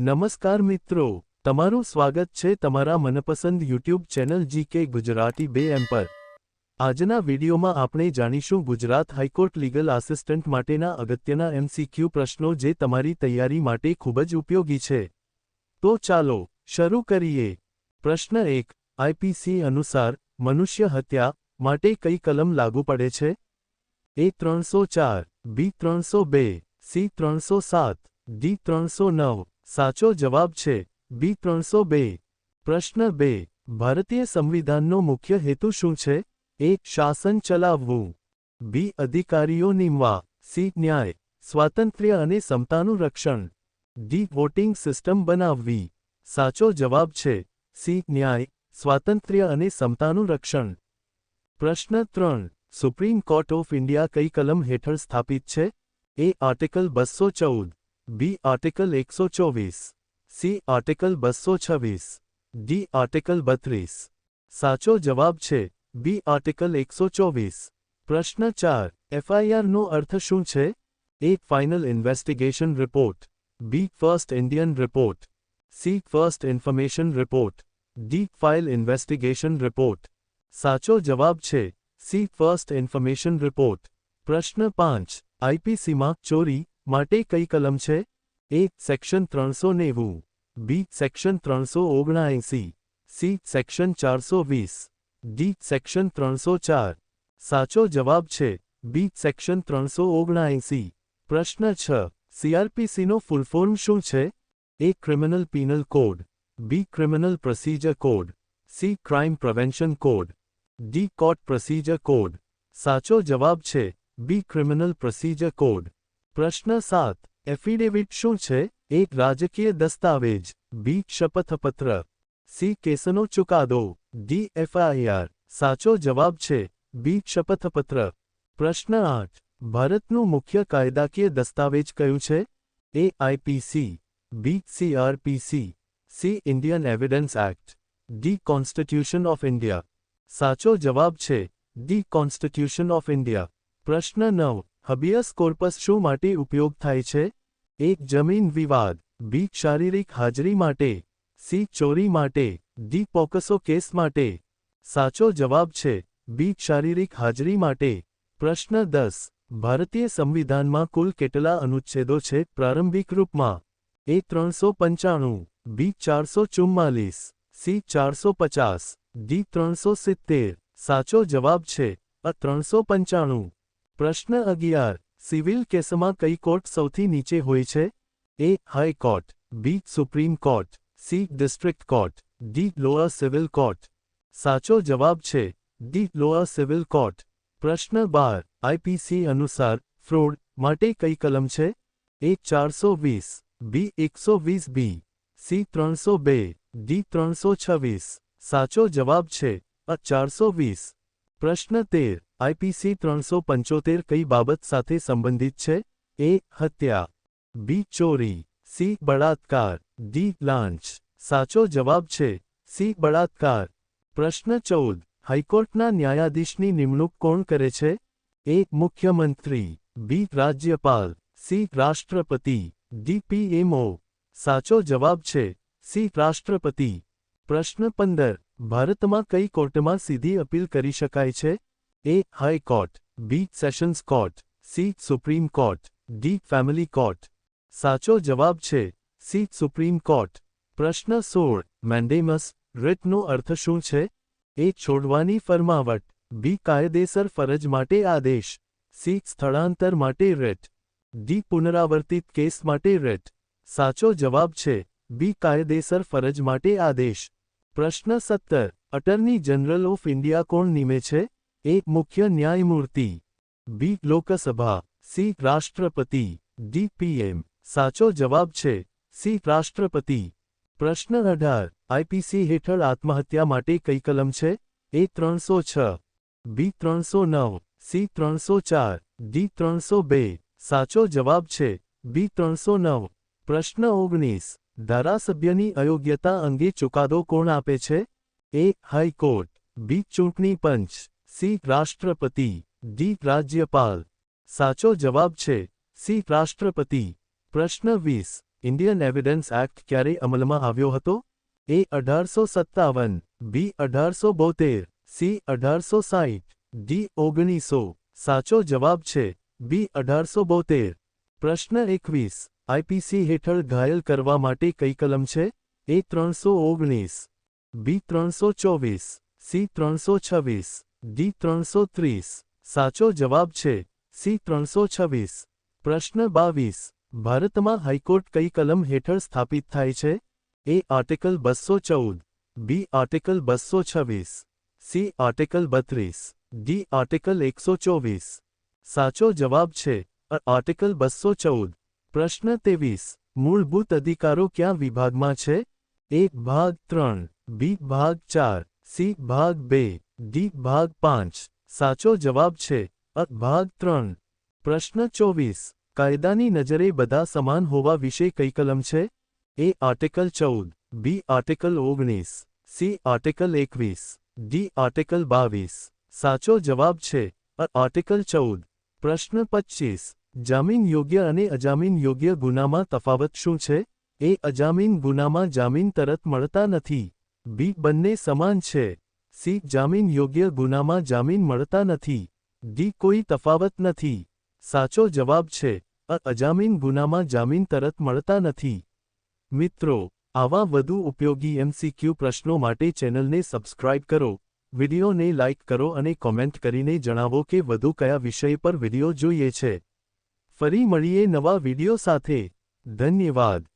નમસ્કાર મિત્રો, તમારું સ્વાગત છે તમારા મનપસંદ યુટ્યુબ ચેનલ જીકે ગુજરાતી બે એમ પર. આજના વિડીયોમાં આપણે જાણીશું ગુજરાત હાઈકોર્ટ લીગલ આસિસ્ટન્ટ માટેના અગત્યના એમસીક્યુ પ્રશ્નો જે તમારી તૈયારી માટે ખૂબ જ ઉપયોગી છે. તો ચાલો, શરૂ કરીએ. પ્રશ્ન એક, આઈપીસી અનુસાર, મનુષ્ય હત્યા માટે કઈ કલમ લાગુ પડે છે? એ ત્રણસો ચાર, બી ત્રણસો બે, સી ત્રણસો સાત, ડી ત્રણસો નવ સાચો જવાબ છે બી ત્રણસો બે. પ્રશ્ન બે. ભારતીય સંવિધાનનો મુખ્ય હેતુ શું છે? એ. શાસન ચલાવવું. બી. અધિકારીઓ નિમવા સી. ન્યાય. સ્વાતંત્ર્ય અને સમતાનું રક્ષણ. ડી. વોટિંગ સિસ્ટમ બનાવવી. સાચો જવાબ છે સી. ન્યાય. સ્વાતંત્ર્ય અને સમતાનું રક્ષણ. પ્રશ્ન ત્રણ. સુપ્રીમ કોર્ટ ઓફ ઇન્ડિયા કઈ કલમ હેઠળ સ્થાપિત છે? એ. આર્ટિકલ બસો ચૌદ. બી આર્ટિકલ એકસો ચોવીસ સી આર્ટિકલ બસો છવ્વીસ ડી આર્ટિકલ બત્રીસ સાચો જવાબ છે બી આર્ટિકલ એકસો ચોવીસ પ્રશ્ન ચાર એફઆઈઆરનો અર્થ શું છે A final investigation report B first Indian report C first information report D file investigation report સાચો જવાબ છે સી ફર્સ્ટ ઇન્ફોર્મેશન રિપોર્ટ પ્રશ્ન પાંચ આઈપીસીમાં ચોરી માટે કઈ કલમ છે? એ, સેક્શન ત્રણસો નેવું. બી, સેક્શન ત્રણસો ઓગણએંસી સી, સેક્શન ચારસો વીસ. ડી, સેક્શન ત્રણસો ચાર. સાચો જવાબ છે બી સેક્શન ત્રણસો ઓગણએંસી પ્રશ્ન છ સીઆરપીસીનો ફૂલફોર્મ શું છે? A criminal penal code B criminal procedure code C crime prevention code D court procedure code સાચો જવાબ છે બી ક્રિમિનલ પ્રોસિજર કોડ પ્રશ્ન સાત. એફિડેવિટ શું છે? એક રાજકીય દસ્તાવેજ. બી શપથપત્ર. સી કેસનો ચુકાદો. ડી એફઆઈઆર સાચો જવાબ છે. બી શપથપત્ર. પ્રશ્ન આઠ. ભારતનું મુખ્ય કાયદાકીય દસ્તાવેજ કયું છે? A IPC B CrPC C Indian evidence act D constitution of India સાચો જવાબ છે. ડી કોન્સ્ટિટ્યુશન ઓફ ઇન્ડિયા પ્રશ્ન નવ. હબિયસ કોર્પસ શું માટે ઉપયોગ થાય છે? એક, જમીન વિવાદ. બી, શારીરિક હાજરી માટે. સી, ચોરી માટે. ડી, પોકસો કેસ માટે. સાચો જવાબ છે બી, શારીરિક હાજરી માટે. પ્રશ્ન દસ. ભારતીય સંવિધાનમાં કુલ કેટલા અનુચ્છેદો છે પ્રારંભિક રૂપમાં? એ, ત્રણસો પંચાણું. બી, ચારસો ચુમ્માલીસ. સી, ચારસો પચાસ. ડી, ત્રણસો સિત્તેર. સાચો જવાબ છે અ, ત્રણસો પંચાણું. પ્રશ્ન અગિયાર. સિવિલ કેસમાં કઈ કોર્ટ સૌથી નીચે હોય છે? A high court B supreme court C district court D lower civil court સાચો જવાબ છે ડી લોઅર સિવિલ કોર્ટ પ્રશ્ન બાર. આઈપીસી અનુસાર ફ્રોડ માટે કઈ કલમ છે? એ ચારસો વીસ. બી એકસો વીસ બી સી ત્રણસો બે. ડી ત્રણસો છવ્વીસ. સાચો જવાબ છે અ ચારસો વીસ. પ્રશ્ન તેર. આઈપીસી ત્રણસો પંચોતેર કઈ બાબત સાથે સંબંધિત છે? એ. હત્યા. બી. ચોરી. સી. બળાત્કાર. ડી. લાંચ. સાચો જવાબ છે સી. બળાત્કાર. પ્રશ્ન ચૌદ. હાઈકોર્ટના ન્યાયાધીશની નિમણૂક કોણ કરે છે? એ. મુખ્યમંત્રી. બી. રાજ્યપાલ. સી. રાષ્ટ્રપતિ. ડી. પીએમઓ સાચો જવાબ છે સી. રાષ્ટ્રપતિ. પ્રશ્ન પંદર. ભારતમાં કઈ કોર્ટમાં સીધી અપીલ કરી શકાય છે? A high court B sessions court C supreme court D family court સાચો જવાબ છે સી સુપ્રીમ કોર્ટ પ્રશ્ન સોળ. મેન્ડેમસ રિટનો અર્થ શું છે? એ છોડવાની ફરમાવટ. બી કાયદેસર ફરજ માટે આદેશ. સી સ્થળાંતર માટે રેટ ડી પુનરાવર્તિત કેસ માટે રેટ સાચો જવાબ છે બી કાયદેસર ફરજ માટે આદેશ. પ્રશ્ન સત્તર. અટર્ની જનરલ ઓફ ઇન્ડિયા કોણ નિમે છે? એ મુખ્ય ન્યાયમૂર્તિ. બી લોકસભા. સી રાષ્ટ્રપતિ. ડી પીએમ સાચો જવાબ છે. સી રાષ્ટ્રપતિ. પ્રશ્ન અઢાર. આઈપીસી હેઠળ આત્મહત્યા માટે કઈ કલમ છે? એ ત્રણસો છ. બી ત્રણસો નવ. સી ત્રણસો ચાર. ડી ત્રણસો બે. સાચો જવાબ છે. બી ત્રણસો નવ. પ્રશ્ન ઓગણીસ. ધારાસભ્યની અયોગ્યતા અંગે ચુકાદો કોણ આપે છે? એ. High court. બી. ચૂંટણી પંચ. સી. રાષ્ટ્રપતિ. ડી. રાજ્યપાલ. સાચો જવાબ છે. સી. રાષ્ટ્રપતિ. પ્રશ્ન વીસ. ઇન્ડિયન એવિડન્સ એક્ટ ક્યારે અમલમાં આવ્યો હતો? એ. અઢારસો સત્તાવન. બી. અઢારસો બોતેર. સી. અઢારસો સાહીઠ. ડી. ઓગણીસો. સાચો જવાબ છે. બી. અઢારસો બોતેર. પ્રશ્ન એકવીસ. આઈપીસી હેઠળ ઘાયલ કરવા માટે કઈ કલમ છે? એ ત્રણસો ઓગણીસ, બી ત્રણસો ચોવીસ, સી ત્રણસો છવ્વીસ, ડી ત્રણસો ત્રીસ. સાચો જવાબ છે સી ત્રણસો છવ્વીસ. પ્રશ્ન બાવીસ, ભારતમાં હાઈકોર્ટ કઈ કલમ હેઠળ સ્થાપિત થાય છે? એ આર્ટિકલ બસો ચૌદ, બી આર્ટિકલ બસો છવ્વીસ, સી આર્ટિકલ બત્રીસ, ડી આર્ટિકલ એકસો ચોવીસ. સાચો જવાબ છે આર્ટિકલ બસો ચૌદ. પ્રશ્ન ત્રેવીસ. મૂળભૂત અધિકારો ક્યાં વિભાગમાં છે? એક ભાગ ત્રણ, બી ભાગ ચાર, સી ભાગ બે, ડી ભાગ પાંચ. સાચો જવાબ છે, અ ભાગ ત્રણ. પ્રશ્ન ચોવીસ. કાયદાની નજરે બધા સમાન હોવા વિશે કઈ કલમ છે? એ આર્ટિકલ ચૌદ, બી આર્ટિકલ ઓગણીસ, સી આર્ટિકલ એકવીસ, ડી આર્ટિકલ બાવીસ. સાચો જવાબ છે, અ આર્ટિકલ ચૌદ. પ્રશ્ન પચ્ચીસ જામીન યોગ્ય અને અજામીન યોગ્ય ગુનામાં તફાવત શું છે? એ, અજામીન ગુનામાં જામીન તરત મળતા નથી. બી, બંને સમાન છે. સી, જામીન યોગ્ય ગુનામાં જામીન મળતા નથી. ડી, કોઈ તફાવત નથી. સાચો જવાબ છે, અ, અજામીન ગુનામાં જામીન તરત મળતા નથી. મિત્રો, આવા વધુ ઉપયોગી એમસીક્યુ પ્રશ્નો માટે ચેનલને સબસ્ક્રાઇબ કરો, વિડિયોને લાઇક કરો અને કોમેન્ટ કરીને જણાવો કે વધુ કયા વિષય પર વિડિયો જોઈએ છે. ફરી મળીએ નવા વિડિયો સાથે. ધન્યવાદ.